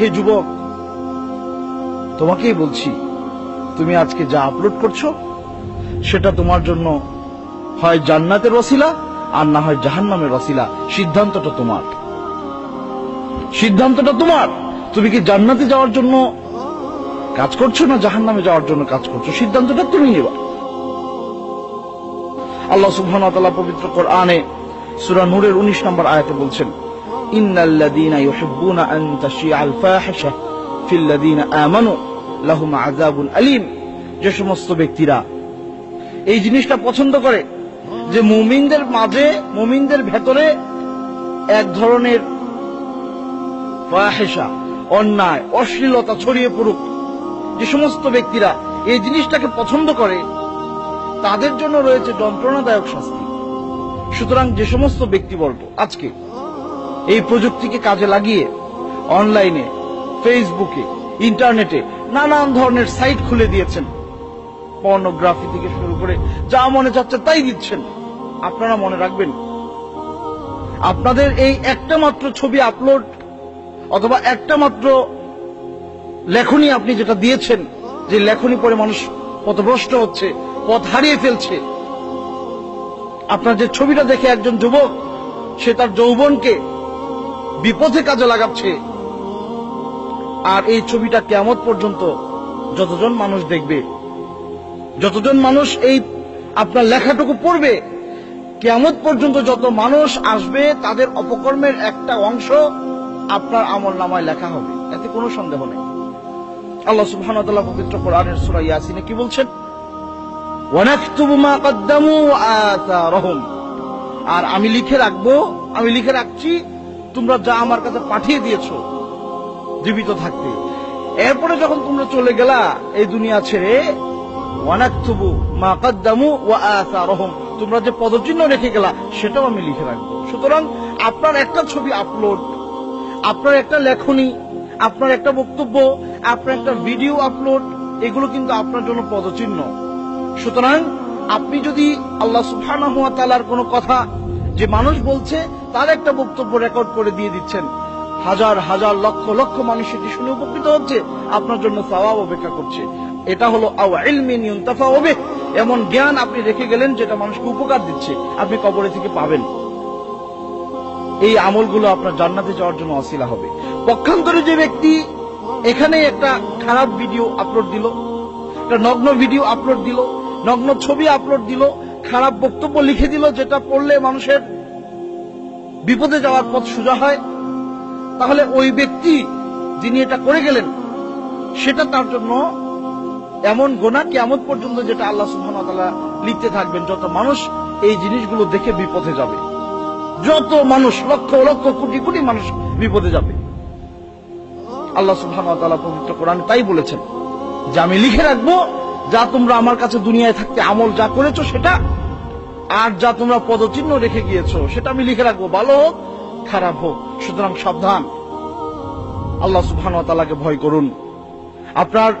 হে যুবক, তোমাকেই বলছি, তুমি আজকে যা আপলোড করছ, সেটা তোমার জন্য হয় জান্নাতের ওসিলা আর না হয় জাহান্নামের ওসিলা সিদ্ধান্তটা তোমার। সিদ্ধান্তটা তোমার। তুমি কি জান্নাতে যাওয়ার জন্য কাজ করছ, না জাহান্নামে যাওয়ার জন্য কাজ করছ? সিদ্ধান্তটা তুমি নেবা। আল্লাহ তাআলা পবিত্র কোরআনে সূরা নূরের 19 নম্বর আয়াতে বলছেন ইন্নাল্লাযীনা ইউহিব্বুনা আন তাশিআল ফাহিশা ফিল্লাযীনা আমানু লাহুম আযাবুন আলীম যে সমস্ত ব্যক্তিরা এই জিনিসটা পছন্দ করে, যে মুমিনদের মাঝে, মুমিনদের ভেতরে এক ধরনের ফাহেসা অন্যায়, অশ্লীলতা ছড়িয়ে পড়ুক। যে সমস্ত ব্যক্তিরা এই জিনিসটাকে পছন্দ করে, তাদের জন্য রয়েছে যন্ত্রণাদায়ক শাস্তি। সুতরাং যে সমস্ত ব্যক্তিবর্গ আজকে এই প্রযুক্তিকে কাজে লাগিয়ে অনলাইনে, ফেসবুকে, ইন্টারনেটে নানান ধরনের সাইট খুলে দিয়েছেন। পর্নোগ্রাফি থেকে শুরু করে যা মনে চাচ্ছে তাই দিচ্ছেন। আপনারা মনে রাখবেন, আপনাদের এই একটা মাত্র ছবি আপলোড অথবা একটা মাত্র লেখনি আপনি যেটা দিয়েছেন, যে লেখনি পরে মানুষ পথভ্রষ্ট হচ্ছে, পথ হারিয়ে ফেলছে। আপনার যে ছবিটা দেখে একজন যুবক, সে তার যৌবনকে বিপথে কাজে লাগাচ্ছে। আর এই ছবিটা কেমন পর্যন্ত যতজন মানুষ দেখবে, যতজন মানুষ এই আপনার লেখাটুকু পড়বে কেমন পর্যন্ত যত মানুষ আসবে, তাদের অপকর্মের একটা অংশ আপনার আমল নামায় লেখা হবে। এতে কোনো সন্দেহ নেই। আল্লাহ তাআলা পবিত্র কোরআনের সূরা ইয়াসিনে কি বলছেন? ওয়ানাকতুবু মা কদ্দামু আর আমি লিখে রাখব, আমি লিখে রাখছি তোমরা যা আমার কাছে পাঠিয়ে দিয়েছ, জীবিত থাকতে। এরপরে যখন তোমরা চলে গেলা, এই দুনিয়া ছেড়ে, ওয়ানাকতুবু মা কদ্দামু ওয়া তোমরা যে পদচিহ্ন রেখে গেলা, সেটাও আমি লিখে রাখব। সুতরাং আপনার একটা ছবি আপলোড, আপনার একটা লেখনী, আপনার একটা বক্তব্য, আপনার একটা ভিডিও আপলোড, এগুলো কিন্তু আপনার জন্য পদচিহ্ন। সুতরাং আপনি যদি আল্লাহ সুবহানাহু ওয়া তাআলার কোনো কথা যে মানুষ বলছে, তার একটা বক্তব্য রেকর্ড করে দিয়ে দিচ্ছেন। হাজার হাজার, লক্ষ লক্ষ মানুষ সেটি শুনে উপকৃত হচ্ছে, আপনার জন্য সওয়াব অপেক্ষা করছে। এটা হলো ইউনতাফা হবে এমন জ্ঞান আপনি রেখে গেলেন যেটা মানুষকে উপকার দিচ্ছে, আপনি কবরে থেকে পাবেন। এই আমলগুলো আপনার জান্নাতে যাওয়ার জন্য অসিলা হবে। পক্ষান্তরে যে ব্যক্তি এখানে একটা খারাপ ভিডিও আপলোড দিল, একটা নগ্ন ভিডিও আপলোড দিল, নগ্ন ছবি আপলোড দিল খারাপ বক্তব্য লিখে দিল, যেটা পড়লে মানুষের বিপদে যাওয়ার পথ সোজা হয়। তাহলে ওই ব্যক্তি যিনি এটা করে গেলেন, সেটা তার জন্য এমন গোনা কেমন পর্যন্ত যেটা আল্লাহ ওয়া লিখতে থাকবেন, যত মানুষ এই জিনিসগুলো দেখে বিপদে যাবে, যত মানুষ, লক্ষ লক্ষ কোটি কোটি মানুষ বিপদে যাবে। আল্লাহ ওয়া পবিত্র কোরআন তাই বলেছেন, যে আমি লিখে রাখব, যা তোমরা আমার কাছে দুনিয়ায় থাকতে আমল যা করেছ সেটা আর যা তোমরা পদচিহ্ন রেখে গিয়েছো, সেটা আমি লিখে রাখব। ভালো হোক, খারাপ হোক, সুতরাং সাবধান। আল্লাহ সুবহানাহু ওয়া ভয় করুন। আপনার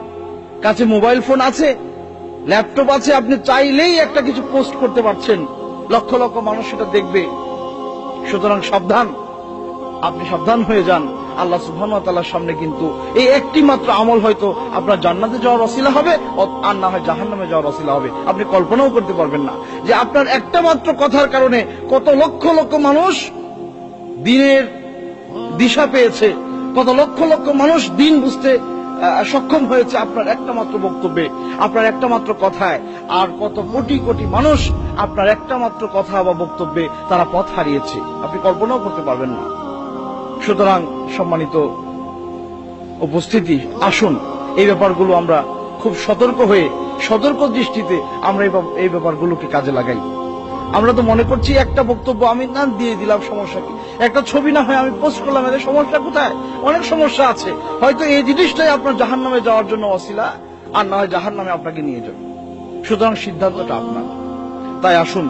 কাছে মোবাইল ফোন আছে, ল্যাপটপ আছে, আপনি চাইলেই একটা কিছু পোস্ট করতে পারছেন। লক্ষ লক্ষ মানুষ সেটা দেখবে। সুতরাং সাবধান। আপনি সাবধান হয়ে যান। আল্লাহ সুবহান তাআলার সামনে কিন্তু এই একটি মাত্র আমল হয়তো আপনার জান্নাতে যাওয়ার অসিলা হবে আর না হয় জাহান্নামে যাওয়ার অসিলা হবে। আপনি কল্পনাও করতে পারবেন না যে আপনার একটা মাত্র কথার কারণে কত লক্ষ লক্ষ মানুষ দিনের দিশা পেয়েছে, কত লক্ষ লক্ষ মানুষ দিন বুঝতে সক্ষম হয়েছে আপনার একটা মাত্র বক্তব্যে, আপনার একটা মাত্র কথায়, আর কত কোটি কোটি মানুষ আপনার একটা মাত্র কথা বা বক্তব্যে তারা পথ হারিয়েছে। আপনি কল্পনাও করতে পারবেন না। সুতরাং সম্মানিত উপস্থিতি, আসুন, এই ব্যাপারগুলো আমরা খুব সতর্ক হয়ে, সতর্ক দৃষ্টিতে আমরা এই ব্যাপারগুলোকে কাজে লাগাই। আমরা তো মনে করছি একটা বক্তব্য আমি না দিয়ে দিলাম সমস্যা কি? একটা ছবি না হয় আমি পোস্ট করলাম, এদের সমস্যা কোথায়? অনেক সমস্যা আছে। হয়তো এই জিনিসটাই আপনার জাহান নামে যাওয়ার জন্য অসিলা আর না হয় জাহান নামে আপনাকে নিয়ে যাবে। সুতরাং সিদ্ধান্তটা আপনার। তাই আসুন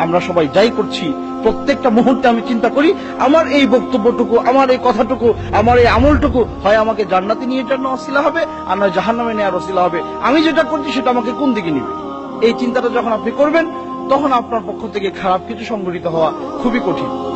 আমরা সবাই যাই করছি, প্রত্যেকটা মুহূর্তে আমি চিন্তা করি, আমার এই বক্তব্যটুকু, আমার এই কথাটুকু, আমার এই আমলটুকু, হয় আমাকে জান্নাতি নিয়ে জন্য অশিলা হবে, আর নয় জাহান্নামে নেওয়ার অশিলা হবে। আমি যেটা করছি সেটা আমাকে কোন দিকে নিবে? এই চিন্তাটা যখন আপনি করবেন, তখন আপনার পক্ষ থেকে খারাপ কিছু সংগঠিত হওয়া খুবই কঠিন।